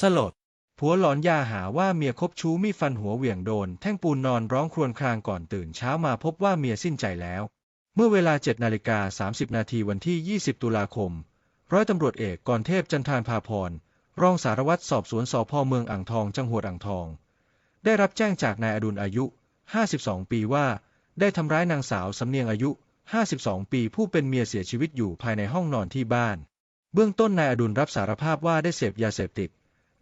สลด ผัวหลอนยาหาว่าเมียคบชู้มีฟันหัวเหวี่ยงโดน แท่งปูนนอนร้องครวญครางก่อนตื่นเช้ามาพบว่าเมียสิ้นใจแล้ว เมื่อเวลา7นาฬิกา30 นาทีวันที่ 20 ตุลาคม ร้อยตำรวจเอกกรเทพจันทานพาพร รองสารวัตรสอบสวนสพเมืองอ่างทอง จังหวัดอ่างทอง ได้รับแจ้งจากนายอดุลอายุ 52 ปีว่า ได้ทำร้ายนางสาวสำเนียงอายุ 52 ปีผู้เป็นเมียเสียชีวิตอยู่ภายในห้องนอนที่บ้าน เบื้องต้นนายอดุลรับสารภาพว่าได้เสพยาเสพติด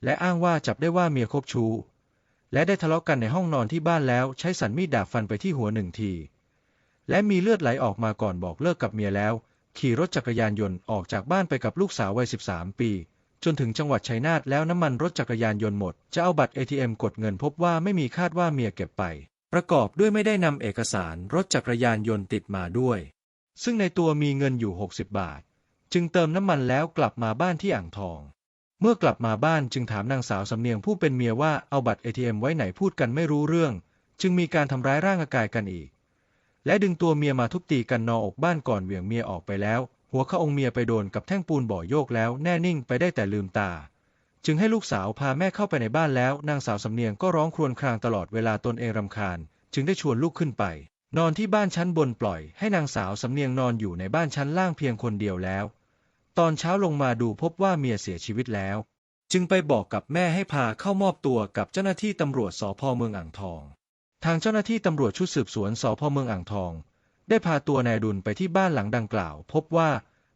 และอ้างว่าจับได้ว่าเมียคบชู้ และได้ทะเลาะกันในห้องนอนที่บ้านแล้วใช้สันมีดดาบฟันไปที่หัวหนึ่งที และมีเลือดไหลออกมาก่อนบอกเลิกกับเมียแล้ว ขี่รถจักรยานยนต์ออกจากบ้านไปกับลูกสาววัย 13 ปี จนถึงจังหวัดชัยนาทแล้วน้ำมันรถจักรยานยนต์หมด จะเอาบัตร ATM กดเงินพบว่าไม่มีคาดว่าเมียเก็บไป ประกอบด้วยไม่ได้นำเอกสารรถจักรยานยนต์ติดมาด้วย ซึ่งในตัวมีเงินอยู่ 60 บาท จึงเติมน้ำมันแล้วกลับมาบ้านที่อ่างทอง เมื่อกลับมาบ้านจึงถามนางสาวสำเนียงผู้เป็นเมียว่าเอาบัตร ATM ไว้ไหนพูดกันไม่รู้เรื่อง จึงมีการทำร้ายร่างกายกันอีก และดึงตัวเมียมาทุบตีกันนออกบ้านก่อนเหวี่ยงเมียออกไปแล้ว หัวเข้าองค์เมียไปโดนกับแท่งปูนบ่อโยกแล้วแน่นิ่งไปได้แต่ลืมตา จึงให้ลูกสาวพาแม่เข้าไปในบ้านแล้ว นางสาวสำเนียงก็ร้องครวญครางตลอดเวลาตนเองรำคาญ จึงได้ชวนลูกขึ้นไป นอนที่บ้านชั้นบนปล่อย ให้นางสาวสำเนียงนอนอยู่ในบ้านชั้นล่างเพียงคนเดียวแล้ว ตอนเช้าลงมาดูพบว่าเมียเสียชีวิตแล้ว จึงไปบอกกับแม่ให้พาเข้ามอบตัวกับเจ้าหน้าที่ตำรวจสพเมืองอ่างทอง ทางเจ้าหน้าที่ตำรวจชุดสืบสวนสพเมืองอ่างทอง ได้พาตัวนายดุลไปที่บ้านหลังดังกล่าว พบว่า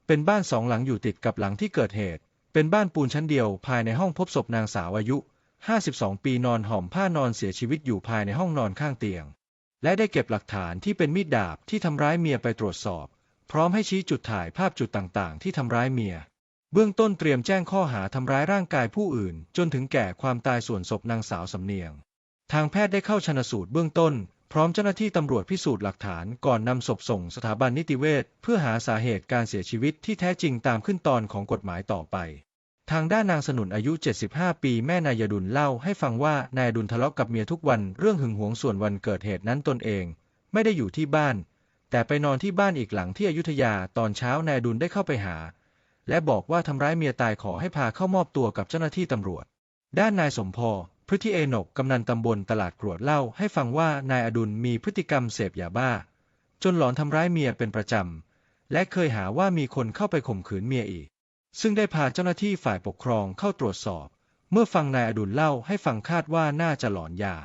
เป็นบ้านสองหลังอยู่ติดกับหลังที่เกิดเหตุ เป็นบ้านปูนชั้นเดียว ภายในห้องพบศพนางสาวอายุ 52 ปีนอนห่มผ้านอนเสียชีวิตอยู่ภายในห้องนอนข้างเตียง และได้เก็บหลักฐานที่เป็นมีดดาบที่ทำร้ายเมียไปตรวจสอบ พร้อมให้ชี้จุดถ่ายภาพจุดต่างๆ ที่ทำร้ายเมีย เบื้องต้นเตรียมแจ้งข้อหาทำร้ายร่างกายผู้อื่น จนถึงแก่ความตายส่วนศพนางสาวสำเนียง ทางแพทย์ได้เข้าชนสูตรเบื้องต้น พร้อมเจ้าหน้าที่ตำรวจพิสูจน์หลักฐานก่อนนำศพส่งสถาบันนิติเวชเพื่อหาสาเหตุการเสียชีวิตที่แท้จริงตามขึ้นตอนของกฎหมายต่อไป ทางด้านนางสนุนอายุ 75 ปีแม่นายดุลเล่าให้ฟังว่านายดุลทะเลาะกับเมียทุกวันเรื่องหึงหวงส่วนวันเกิดเหตุนั้นตนเอง ไม่ได้อยู่ที่บ้าน แต่ไปนอนที่บ้านอีกหลังที่อยุธยาตอนเช้านายดุลได้เข้าไปหา และบอกว่าทำร้ายเมียตายขอให้พาเข้ามอบตัวกับเจ้าหน้าที่ตำรวจ ด้านนายสมพรพฤติเอนกกำนันตำบลตลาดกรวดเล่าให้ฟังว่านายอดุลมีพฤติกรรมเสพยาบ้า จนหลอนทำร้ายเมียเป็นประจำ และเคยหาว่ามีคนเข้าไปข่มขืนเมียอีก ซึ่งได้พาเจ้าหน้าที่ฝ่ายปกครองเข้าตรวจสอบ เมื่อฟังนายอดุลเล่าให้ฟังคาดว่าน่าจะหลอนยา